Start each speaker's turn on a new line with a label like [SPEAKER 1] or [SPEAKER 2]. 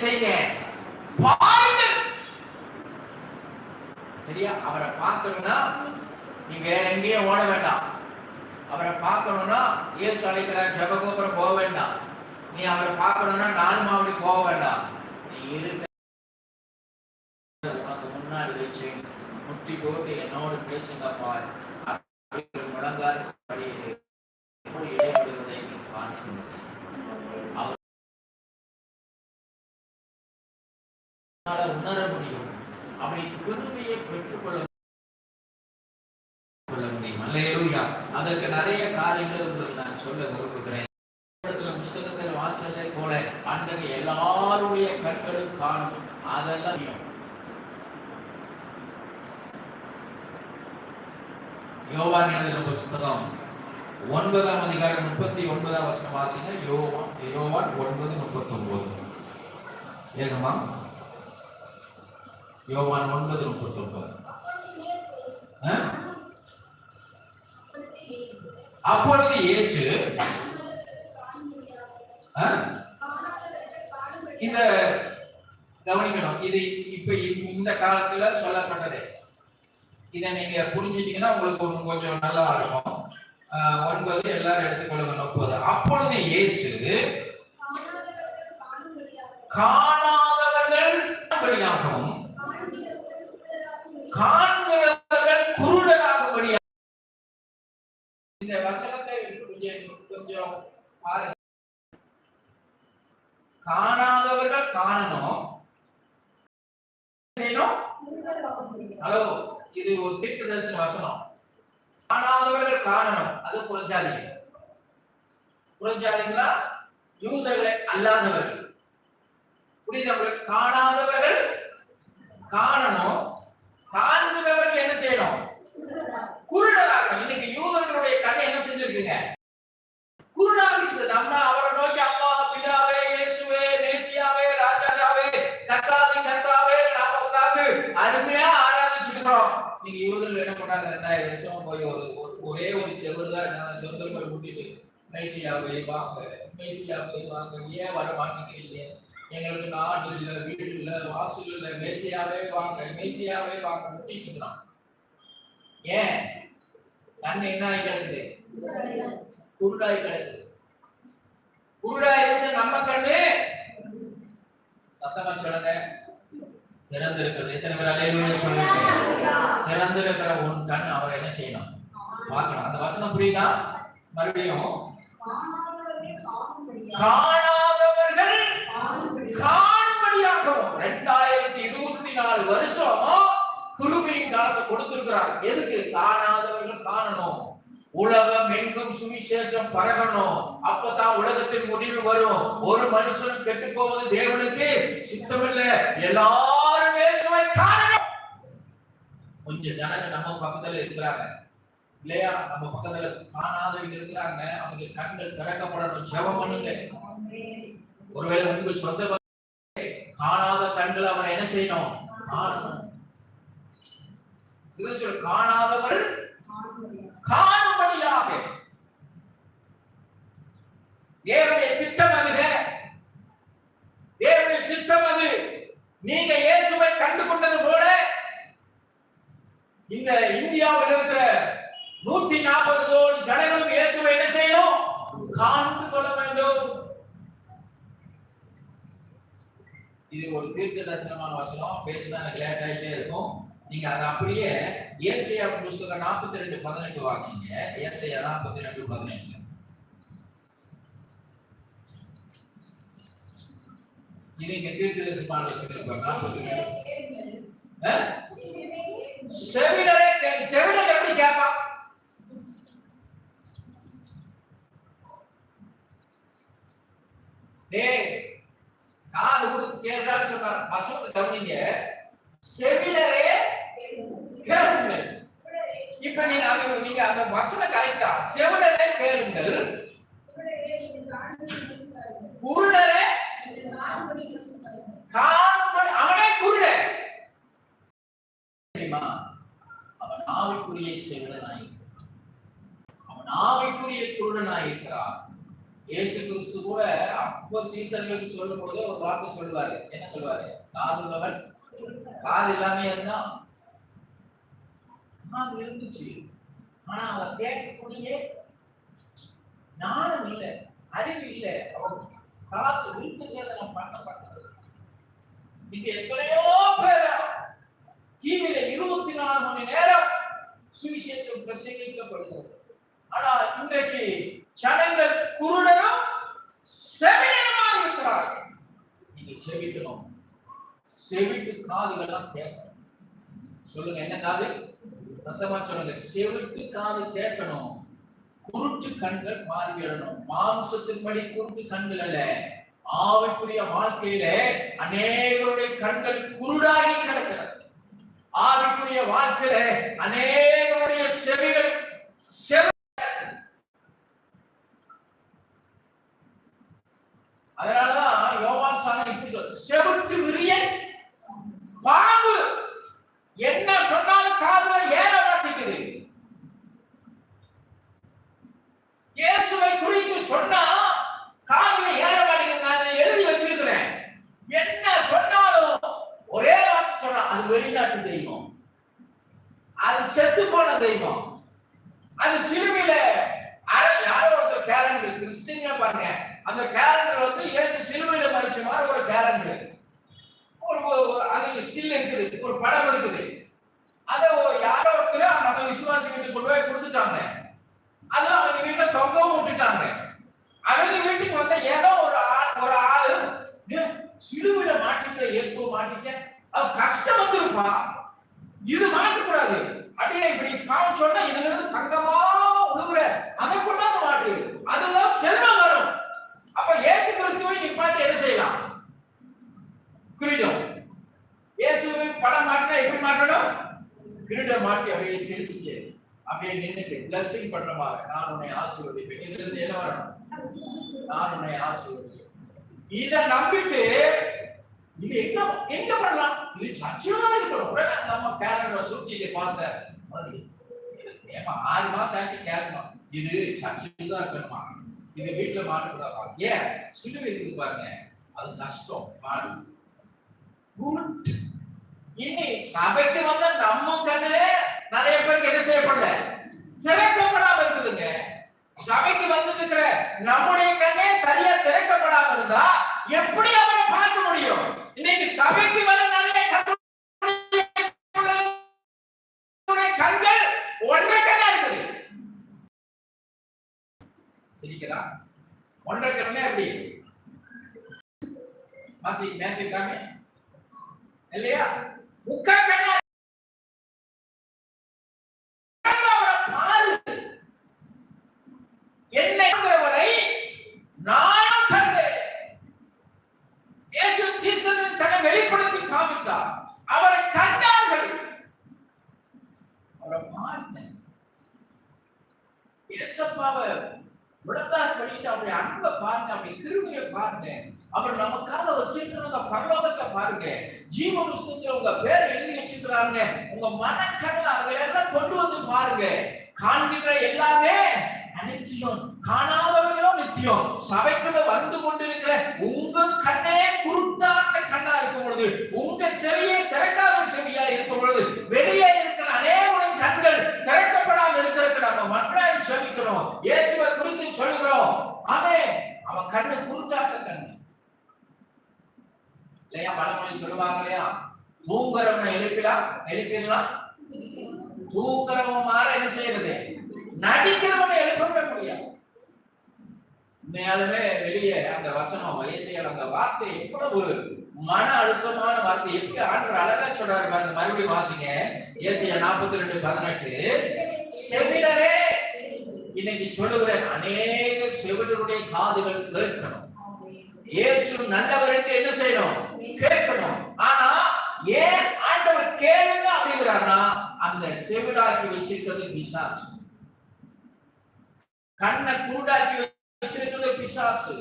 [SPEAKER 1] செய்யுங்க? பாருங்கள் சரியா? அவரை பார்க்கணும்னா நீ வேற எங்கேயும் ஓட வேண்டாம். அவரை பார்க்கணும்னா இயேசு அழைக்கிறார் ஜபகோபுரம் போக வேண்டாம். நீ அவரை பார்க்கணும்னா நாலு மாவடி போக வேண்டாம். நீ இருக்க உனக்கு முன்னாடி வச்சு முட்டி போட்டு என்னோடு பேசுங்கப்பா. அப்படி முழங்கால் படியிடு உணர முடியும். அப்படி கிருமையை பெற்றுக்கொள்ள கொள்ள முடியும். அதற்கு நிறைய காரியங்கள் உங்களுக்கு நான் சொல்ல விரும்புகிறேன். இடத்துல புஸ்தகத்தில் வாசலை போல அன்றைக்கு எல்லாருடைய கற்களும் காணும். அதெல்லாம் யோவான் எழுதின புஸ்தகம் ஒன்பதாம் அதிகாரம் முப்பத்தி ஒன்பதாம் வருஷம் வாசிங்க. யோவான் யோவான் ஒன்பது முப்பத்தி ஒன்பது ஏகமா யோவான் ஒன்பது முப்பத்தி ஒன்பது அப்பொழுது இயேசு? இந்த கவனிக்கணும் இது இப்ப இந்த காலத்துல சொல்லப்பட்டது. இதை நீங்க புரிஞ்சுட்டீங்கன்னா உங்களுக்கு கொஞ்சம் நல்லா இருக்கும். ஒன்பது எல்லாரும் எடுத்துக்கொள்ளுங்க முப்பது. அப்பொழுது இயேசு காணாதவர்கள் காண்கிறவர்கள் குருடராகும்படியாக இந்த வசனத்தை கொஞ்சம் கொஞ்சம் பாருங்க. காணாதவர்கள் காணணும். ஹலோ இது ஒரு தீர்க்க தரிசன வசனம். காணாதவர்கள் காணணும். அது புறஜாதிகள் புறஜாதிகளா யூதர்களை அல்லாதவர்கள். புரிந்தவர்கள் காணாதவர்கள் காணணும். காண்கிறவர்கள் என்ன செய்யணும்? குருடராக இன்னைக்கு யூதர்களுடைய கண் என்ன செஞ்சிருக்குங்க? குருடாக இருக்குது. நம்ம அவரை நோக்கி அம்மா பிதாவே இயேசுவே மேசியாவே ராஜாவே கத்தாவே கத்தாவே நாம உட்கார்ந்து அருமையா ஆராதிச்சுக்கிறோம். நீங்க யூதர்கள் என்ன பண்ணாங்க ரெண்டாயிரம் வருஷம் போய் ஒரு ஒரு- ஒரே ஒரு செவரு தான் இருந்தாங்க செவத்தில் போய் முட்டிட்டு மேசியாவே வாங்க மேசியாவே வாங்க. ஏன் வர மாட்டேங்கிறீங்க? எங்களுக்கு நாடு இல்ல வீடு இல்ல வாசல் இல்ல மேசியாவே வாங்க மேசியாவே வாங்க முட்டிட்டு இருக்கிறான் ஏன்? கண் என்ன ஆகி கிடக்குது? குருடாய் கிடக்குது. குருடாய் இருந்து நம்ம கண்ணு. சத்தமா சொல்லுங்க. திறந்திருக்கிறது. எத்தனை பேர் அலையிலுடைய சொல்லுங்க திறந்திருக்கிற உன் கண் அவர் என்ன செய்யணும்? பார்க்கணும். அந்த வசனம் புரியுதா? மறுபடியும் காணாதவர்கள் காணும்படியாகவும் ரெண்டாயிரத்தி இருபத்தி நாலு வருஷம் கிருபையின் காலத்தை கொடுத்திருக்கிறார். எதுக்கு? காணாதவர்கள் காணணும். உலகம் எங்கும் சுவிசேஷம் பரகணும். அப்பதான் உலகத்தின் முடிவு வரும். ஒரு மனுஷன் கெட்டு போவது தேவனுக்கு சித்தமில்லை. எல்லாரும் இயேசுவை காணணும். கொஞ்சம் ஜனங்க நம்ம பக்கத்துல இருக்கிறாங்க. இல்லையா? நம்ம பக்கத்துல காணாதவங்க இருக்கிறாங்க. அவங்க கண்கள் திறக்கப்படணும். ஜெபம் பண்ணுங்க. ஒருவேளை உங்க சொந்த காணாத கண்கள் அவரை என்ன செய்யணும்? காணாதவர். காணும்படியாக. தேவனுடைய திட்டம் அதுங்க தேவனுடைய சித்தம் அது. நீங்க இயேசுவை கண்டு கொண்டது போல இந்த இந்தியாவில் இருக்கிற நூத்தி நாற்பது கோடி ஜனங்களும் இயேசுவை என்ன செய்யணும்? காண்டு கொள்ள வேண்டும். இது ஒரு தீர்க்க தரிசனமான வசனம். பேசினா எனக்கு லேட் ஆகிட்டே இருக்கும். நீங்க அதை அப்படியே ஏசையா புஸ்தகம் நாற்பத்தி ரெண்டு பதினெட்டு வாசிங்க. ஏசையா நாற்பத்தி ரெண்டு பதினெட்டு. இது இங்க தீர்க்க தரிசனமான வசனம் நாற்பத்தி ரெண்டு ஆ? செவிடரே கே- செவிடர் எப்படி கேட்பான் டேய் காது கொடுத்து கேளுடான்னு சொன்னார் வசனத்தை கவனிங்க செவிடரே கேளுங்கள் இப்ப நீங்க அது நீங்க அந்த வசனம் கரெக்டா செவிடரே கேளுங்கள். குருடரே காணும்படி அவனே குருடன் தெரியுமா? அவன் ஆவிக்குரிய செவிடனாய் அவன் ஆவிக்குரிய குருடனாய் இருக்கிறான் இயேசு கிறிஸ்து கூட அப்போ சீசர்களுக்கு சொல்லும் பொழுது ஒரு வார்த்தை சொல்லுவாரு. என்ன சொல்லுவாரு? காதுள்ளவன் காது இல்லாம இருந்தான் காது இருந்துச்சு. ஆனா அவ கேட்கக்கூடிய ஞானம் இல்ல அறிவு இல்ல. அவர் காது விருத்த சேதனம் பண்ணப்பட்டது. இங்க எத்தனையோ பேர டிவியில இருபத்தி நாலு மணி நேரம் சுவிசேஷம் பிரசங்கிக்கப்படுகிறது. ஆனா இன்றைக்கு ஜனங்கள் குருடரும் செவிடருமா இருக்கிறார்கள். நீங்க செவிக்கணும். செவிட்டு காதுகள்லாம் கேட்கணும் சொல்லுங்க என்ன காது? சத்தமா சொல்லுங்க. செவிட்டு காது கேட்கணும். குருட்டு கண்கள் மாறிவிடணும் மாம்சத்தின்படி குருட்டு கண்கள் அல்ல. ஆவிக்குரிய வாழ்க்கையில அநேகருடைய கண்கள் குருடாகி கிடக்கிறது. ஆவிக்குரிய வாழ்க்கையில அநேகருடைய செவிகள் செவி அதனாலதான் அது சிலுவையில. யாரோ ஒருத்தர் கேலண்டர் கிறிஸ்டின்ல பாருங்க. அந்த கேலண்டர் வந்து இயேசு சிலுவையில மறிச்ச மாதிரி ஒரு கேலண்டர் ஒரு அது ஸ்டில் இருக்குது. ஒரு படம் இருக்குது. அத யாரோ ஒருத்தர் நம்ம விசுவாசி கொண்டு போய் கொடுத்துட்டாங்க. அது அவங்க வீட்டுல தொங்கவும் விட்டுட்டாங்க அவங்க வீட்டுக்கு வந்த ஏதோ ஒரு ஆள் ஒரு ஆளு "ஏய், சிலுவையில மாட்டிக்கிற இயேசுவை மாட்டிக்க அது கஷ்டம் வந்துருப்பா இது மாட்டக்கூடாது அப்படியே இப்படி காமிச்சோன்னா இதுல இருந்து தங்கமா உழுகுற அதை கொண்டாந்து மாட்டு அதுதான் செல்வம் வரும் அப்ப இயேசு கிறிஸ்துவை நிப்பாட்டி என்ன செய்யலாம் கிரீடம் இயேசுவை படம் மாட்டினா எப்படி மாட்டணும் கிரீடம் மாட்டி அப்படியே சிரிச்சுட்டு அப்படியே நின்னுட்டு பிளஸிங் பண்ற மாதிரி நான் உன்னை ஆசீர்வதிப்பேன். இதுல இருந்து என்ன வரணும்? நான் உன்னை ஆசீர்வதிப்பேன். இத நம்பிட்டு இது எங்க எங்க பண்ணலாம்? இது சர்ச்சில் தான் இருக்கணும். உடனே நம்ம கேலண்டரை சுத்திட்டு பாஸ்டர் அது ஏமா ஆறு மாசம் ஆச்சு கேட்கணும் இது சர்ச்சில் தான் இருக்கணுமா? இது வீட்டுல மாட்டக்கூடாதா? ஏன்? சிலுவை இருக்குது பாருங்க. அது கஷ்டம் பாடு இனி சபைக்கு வந்த நம்ம கண்ணிலே நிறைய பேருக்கு என்ன செய்யப்படல திறக்கப்படாம இருக்குதுங்க. சபைக்கு வந்து இருக்கிற நம்முடைய கண்ணே சரியா திறக்கப்படாம இருந்தா எப்படி அவரை பார்க்க முடியும்? இன்னைக்கு சபைக்கு வர நிறைய கண்கள் ஒன்றை கண்ணா இருக்குது. சிரிக்கிறா? ஒன்றை கண்ணே அப்படி. மாத்தி மேத்தி இல்லையா? முக்கா கண்ணா என்னை வரை நான் கண்டேன். இயேசு சீசனில் தன்னை வெளிப்படுத்தி காமித்தார். அவரை கண்டார்கள். அவரை பாருங்க இயேசப்பாவை விளந்தார் படிட்டு அவருடைய அன்பை பாருங்க அவருடைய கிருமையை பாருங்க அவர் நமக்காக வச்சிருக்கிற அந்த பரலோகத்தை பாருங்க. ஜீவ புஸ்தகத்துல உங்க பேர் எழுதி வச்சிருக்கிறாங்க உங்க மனக்கண்ணில் அவங்க எல்லாம் கொண்டு வந்து பாருங்க. காண்கின்ற எல்லாமே அனித்தியம் காணாதவையோ நித்தியம். சபைக்குள்ள வந்து கொண்டிருக்கிற உங்க கண் குருட்டாட்ட கண்ணா இருக்கும் பொழுது உங்க செவியை திறக்காத செவியா இருக்கும் பொழுது வெளியே இருக்கிற அநேகரின் கண்கள் திறக்கப்படாமல் இருக்கிறதுக்கு நம்ம மன்றாடி செவிக்கணும் இயேசுவை குறித்து சொல்கிறோம் ஆமே அவன் கண்ணு குருட்டாட்ட கண்ணு இல்லையா பழமொழி சொல்லுவாங்க இல்லையா தூங்குறவனை எழுப்பிடா எழுப்பிடலா தூங்குறவன் மாற என்ன செய்யறது நடிக்கிறவனை எழுப்பவே முடியாது. மேலுமே வெளியே அந்த வசனம் வயசையால் அந்த வார்த்தை எவ்வளவு மன அழுத்தமான வார்த்தை. எப்படி ஆண்டவர் அழகா சொல்றாரு பாருங்க மறுபடியும் வாசிங்க. ஏசியா நாற்பத்தி ரெண்டு பதினெட்டு. செவிடரே இன்னைக்கு சொல்லுகிறேன் அநேக செவிடருடைய காதுகள் கேட்கணும். இயேசு நல்லவர் என்று என்ன செய்யணும்? கேட்கணும். ஆனா ஏன் ஆண்டவர் கேளுங்க அப்படிங்கிறாருன்னா அந்த செவிடாக்கி வச்சிருக்கிறது விசாசம் கண்ணை குருடாக்கி வச்சிருக்கிறது பிசாசு